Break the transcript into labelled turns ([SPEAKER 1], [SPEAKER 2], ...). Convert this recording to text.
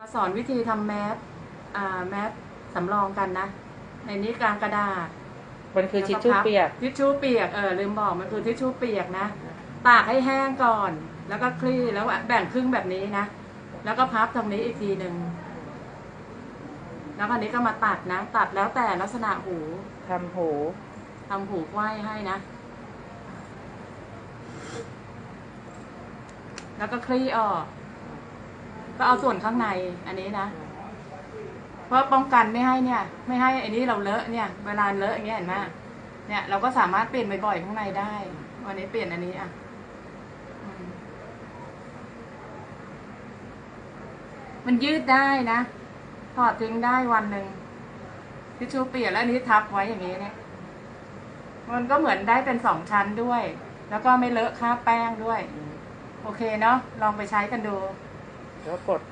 [SPEAKER 1] มาสอนวิธีทำแมสอ่าแมสสำรองกันนะ ในนี้กลางกระดาษ
[SPEAKER 2] มันคือทิชชู่เปียก
[SPEAKER 1] ทิชชู่เปียก เออลืมบอกมันคือทิชชู่เปียกนะ ตากให้แห้งก่อน แล้วก็คลี่แล้วแบ่งครึ่งแบบนี้นะ แล้วก็พับตรงนี้อีกทีหนึ่ง แล้วคราวนี้ก็มาตัดนะ ตัดแล้วแต่ลักษณะหู
[SPEAKER 2] ทำหู
[SPEAKER 1] ทำหูไขว้ให้นะ แล้วก็คลี่ออก ก็เอาส่วนข้างในอันนี้นะ เพราะป้องกันไม่ให้เนี่ย ไม่ให้อ้นี้เราเลอะเนี่ย เวลาเลอะอย่างเงี้ยเห็นไหมเนี่ยเราก็สามารถเปลี่ยนบ่อยๆข้างในได้ วันนี้เปลี่ยนอันนี้อะมันยืดได้นะ ถอดทิ้งได้วันหนึ่งทิชชู่เปียกแล้วอันนี้ทับไว้อย่างนี้เนี่ย มันก็เหมือนได้เป็นสองชั้นด้วย แล้วก็ไม่เลอะคราแป้งด้วย โอเคเนาะลองไปใช้กันดู
[SPEAKER 2] แล้วกด